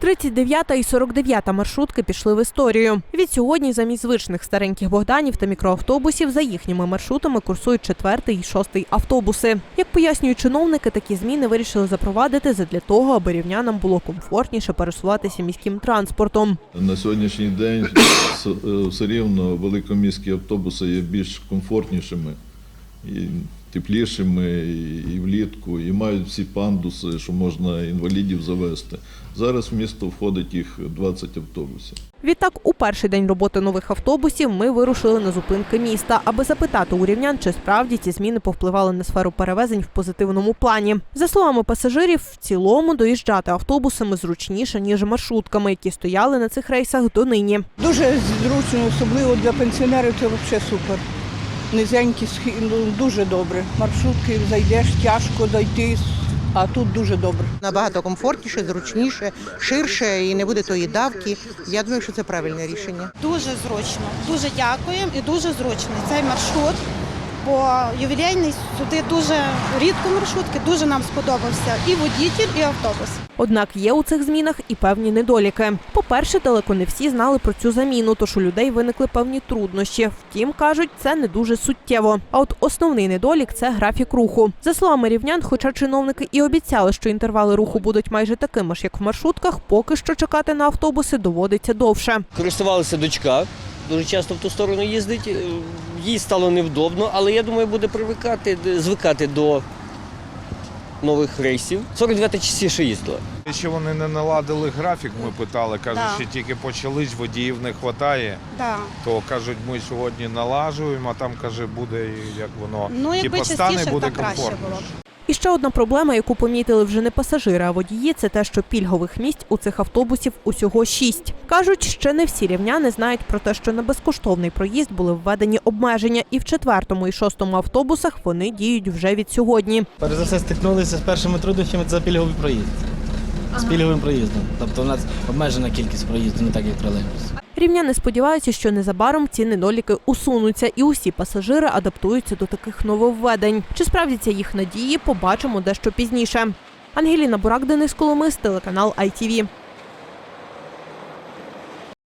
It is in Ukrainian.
39 і 49 маршрутки пішли в історію. Від сьогодні замість звичних стареньких Богданів та мікроавтобусів за їхніми маршрутами курсують четвертий і шостий автобуси. Як пояснюють чиновники, такі зміни вирішили запровадити задля того, аби рівнянам було комфортніше пересуватися міським транспортом. На сьогоднішній день е, все рівно великоміські автобуси є більш комфортнішими і теплішими і, влітку, і мають всі пандуси, що можна інвалідів завести. Зараз в місто входить їх 20 автобусів. Відтак, у перший день роботи нових автобусів ми вирушили на зупинки міста, аби запитати у рівнян, чи справді ці зміни повпливали на сферу перевезень в позитивному плані. За словами пасажирів, в цілому доїжджати автобусами зручніше ніж маршрутками, які стояли на цих рейсах донині. Дуже зручно, особливо для пенсіонерів це взагалі супер. Низенькі, ну, дуже добре. Маршрутки зайдеш, тяжко дойти, а тут дуже добре. Набагато комфортніше, зручніше, ширше і не буде тої давки. Я думаю, що це правильне рішення. Дуже зручно. Дуже дякуємо і дуже зручно. цей маршрут. Бо ювілейний сюди дуже рідко маршрутки, дуже нам сподобався і водітель, і автобус. Однак є у цих змінах і певні недоліки. По-перше, далеко не всі знали про цю заміну, тож у людей виникли певні труднощі. Втім, кажуть, це не дуже суттєво. А от основний недолік це графік руху. За словами рівнян, хоча чиновники і обіцяли, що інтервали руху будуть майже такими ж, як в маршрутках, поки що чекати на автобуси доводиться довше. Користувалася дочка, дуже часто в ту сторону їздить. Е, Їй стало невдобно, але я думаю, буде привикати, звикати до нових рейсів. 49 частіше їздила. Ще вони не наладили графік, ми питали, кажуть, Да. що тільки почались, водіїв не вистачає. Да. То кажуть, ми сьогодні налажуємо, а там каже, буде як воно Ну, якби типу, стане, буде краще комфортно. було. І ще одна проблема, яку помітили вже не пасажири, а водії, це те, що пільгових місць у цих автобусів усього шість. Кажуть, ще не всі рівняни знають про те, що на безкоштовний проїзд були введені обмеження, і в четвертому і шостому автобусах вони діють вже від сьогодні. Перш за все стикнулися з першими труднощами це пільговий проїзд. З пільговим проїздом. Тобто у нас обмежена кількість проїзду, не так як тролейбус. Рівняни сподіваються, що незабаром ці недоліки усунуться, і усі пасажири адаптуються до таких нововведень. Чи справдяться їх надії, побачимо дещо пізніше. Ангеліна Бурак, Денис Коломис, телеканал ITV.